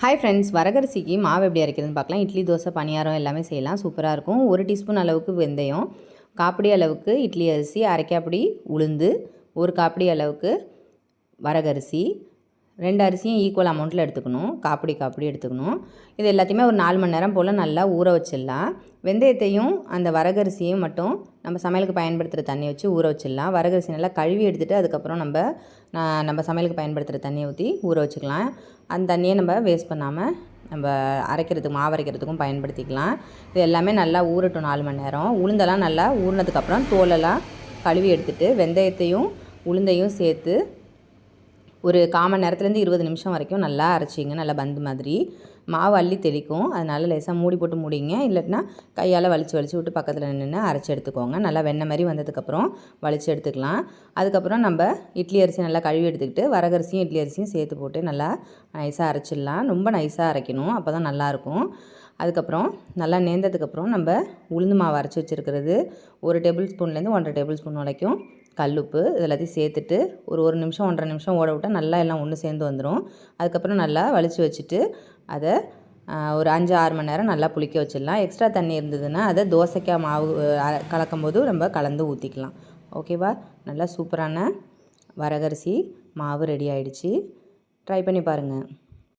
Hi friends வரகரிசிக்கு மாவு எப்படி அரைக்கிறதுன்னு பார்க்கலாம். இட்லி தோசை பணியாரம் எல்லாமே செய்யலாம். சூப்பராக இருக்கும். ஒரு டீஸ்பூன் அளவுக்கு வெந்தயம் காப்பிடி அளவுக்கு இட்லி அரிசி அரைக்காப்படி உளுந்து ஒரு காப்பிடி அளவுக்கு வரகரிசி ரெண்டு அரிசியும் ஈக்குவல் அமௌண்ட்டில் எடுத்துக்கணும். காப்பிடி காப்பிடி எடுத்துக்கணும். இது எல்லாத்தையுமே ஒரு நாலு மணி நேரம் போல் நல்லா ஊற வச்சிடலாம். வெந்தயத்தையும் அந்த வரகரிசியும் மட்டும் நம்ம சமையலுக்கு பயன்படுத்துகிற தண்ணி வச்சு ஊற வச்சிடலாம். வரகரிசி நல்லா கழுவி எடுத்துகிட்டு அதுக்கப்புறம் நம்ம நம்ம சமையலுக்கு பயன்படுத்துகிற தண்ணியை ஊற்றி ஊற வச்சுக்கலாம். அந்த தண்ணியை நம்ம வேஸ்ட் பண்ணாமல் நம்ம அரைக்கிறதுக்கு மாவு அரைக்கிறதுக்கும் பயன்படுத்திக்கலாம். இது எல்லாமே நல்லா ஊறட்டும் நாலு மணி நேரம். உளுந்தெல்லாம் நல்லா ஊறினதுக்கப்புறம் தோலெல்லாம் கழுவி எடுத்துகிட்டு வெந்தயத்தையும் உளுந்தையும் சேர்த்து ஒரு காமன் நேரத்துலேருந்து இருபது நிமிஷம் வரைக்கும் நல்லா அரைச்சிங்க நல்லா பந்து மாதிரி. மாவு அள்ளி தெளிக்கும். அதனால் லேசாக மூடி போட்டு மூடிங்க. இல்லாட்டினா கையால் வலிச்சு வலிச்சு விட்டு பக்கத்தில் நின்று அரைச்சி எடுத்துக்கோங்க. நல்லா வெண்ணெய் மாதிரி வந்ததுக்கப்புறம் வலிச்சு எடுத்துக்கலாம். அதுக்கப்புறம் நம்ம இட்லி அரிசி நல்லா கழுவி எடுத்துக்கிட்டு வரகரிசியும் இட்லி அரிசியும் சேர்த்து போட்டு நல்லா நைஸாக அரைச்சிடலாம். ரொம்ப நைஸாக அரைக்கணும். அப்போ தான் நல்லாயிருக்கும் அதுக்கப்புறம் நல்லா நேர்ந்ததுக்கப்புறம் நம்ம உளுந்து மாவு அரைச்சி வச்சுருக்கிறது ஒரு டேபிள் ஸ்பூன்லேருந்து ஒன்றரை டேபிள் ஸ்பூன் வரைக்கும் கல்லுப்பு இது எல்லாத்தையும் சேர்த்துட்டு ஒரு ஒரு நிமிஷம் ஒன்றரை நிமிஷம் ஓட விட்டால் நல்லா எல்லாம் ஒன்று சேர்ந்து வந்துடும் அதுக்கப்புறம் நல்லா வலிச்சு வச்சுட்டு அதை ஒரு அஞ்சு ஆறு மணி நேரம் நல்லா புளிக்க வச்சிடலாம். எக்ஸ்ட்ரா தண்ணி இருந்ததுன்னா அதை தோசைக்காய் மாவு கலக்கும் போது நம்ம கலந்து ஊற்றிக்கலாம் ஓகேவா? நல்லா சூப்பரான வரகரிசி மாவு ரெடி ஆயிடுச்சு. ட்ரை பண்ணி பாருங்கள்